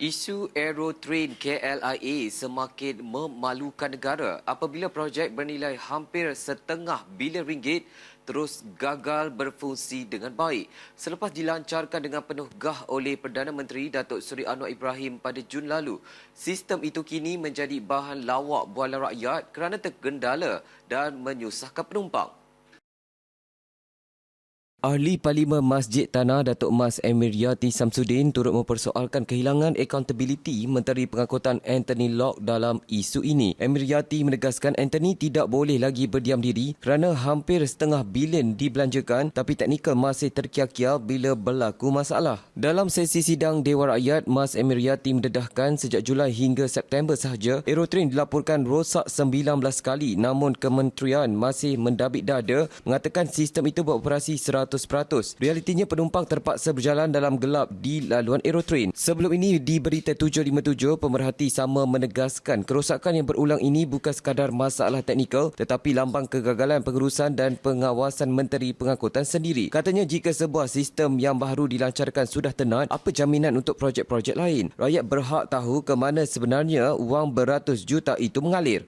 Isu Aerotrain KLIA semakin memalukan negara apabila projek bernilai hampir setengah bilion ringgit terus gagal berfungsi dengan baik. Selepas dilancarkan dengan penuh gah oleh Perdana Menteri Datuk Seri Anwar Ibrahim pada Jun lalu, sistem itu kini menjadi bahan lawak bualan rakyat kerana tergendala dan menyusahkan penumpang. Ahli Parlimen Masjid Tanah Datuk Mas Emir Yati Samsudin turut mempersoalkan kehilangan accountability Menteri Pengangkutan Anthony Locke dalam isu ini. Emir Yati menegaskan Anthony tidak boleh lagi berdiam diri kerana hampir setengah bilion dibelanjakan tapi teknikal masih terkia-kia bila berlaku masalah. Dalam sesi sidang Dewan Rakyat, Mas Emir Yati mendedahkan sejak Julai hingga September sahaja, Aerotrain dilaporkan rosak 19 kali namun kementerian masih mendabik dada mengatakan sistem itu beroperasi 100 100%. Realitinya penumpang terpaksa berjalan dalam gelap di laluan Aerotrain. Sebelum ini di berita 757, pemerhati sama menegaskan kerosakan yang berulang ini bukan sekadar masalah teknikal tetapi lambang kegagalan pengurusan dan pengawasan Menteri Pengangkutan sendiri. Katanya jika sebuah sistem yang baru dilancarkan sudah tenat, apa jaminan untuk projek-projek lain? Rakyat berhak tahu ke mana sebenarnya wang beratus juta itu mengalir.